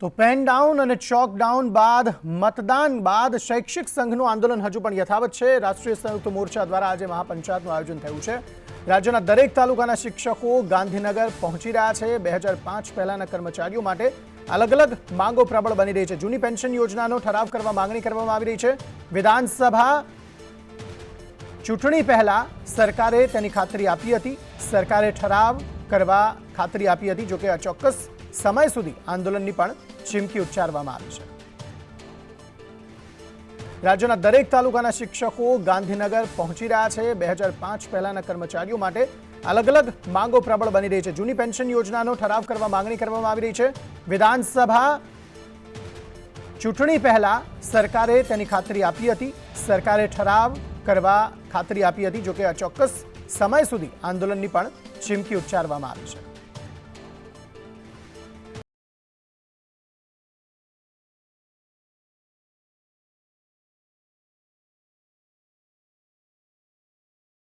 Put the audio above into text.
તો pen down અને ચોક down બાદ, મતદાન બાદ શૈક્ષિક સંઘનું આંદોલન હજુ પણ યથાવત છે. રાષ્ટ્રીય સંયુક્ત મોરચા દ્વારા આજે મહાપંચાયતનું આયોજન થયું છે. રાજ્યના દરેક તાલુકાના શિક્ષકો ગાંધીનગર પહોંચી રહ્યા છે. બે હજાર પાંચ પહેલાના કર્મચારીઓ માટે અલગ અલગ માંગો પ્રબળ બની રહી છે. જૂની પેન્શન યોજનાનો ઠરાવ કરવા માંગણી કરવામાં આવી રહી છે. વિધાનસભા ચૂંટણી પહેલા સરકારે તેની ખાતરી આપી હતી. સરકારે ઠરાવ કરવા ખાતરી આપી હતી, જોકે અચોક્કસ સમય સુધી આંદોલનની પણ ચીમકી ઉચ્ચારવામાં આવી છે. રાજ્યના દરેક તાલુકાના શિક્ષકો ગાંધીનગર પહોંચી રહ્યા છે. બે હજાર પાંચ પહેલાના કર્મચારીઓ માટે અલગ અલગ માંગો પ્રબળ બની રહી છે. જૂની પેન્શન યોજનાનો ઠરાવ કરવા માંગણી કરવામાં આવી રહી છે. વિધાનસભા ચૂંટણી પહેલા સરકારે તેની ખાતરી આપી હતી. સરકારે ઠરાવ કરવા ખાતરી આપી હતી, જોકે અચોક્કસ સમય સુધી આંદોલનની પણ ચીમકી ઉચ્ચારવામાં આવી છે.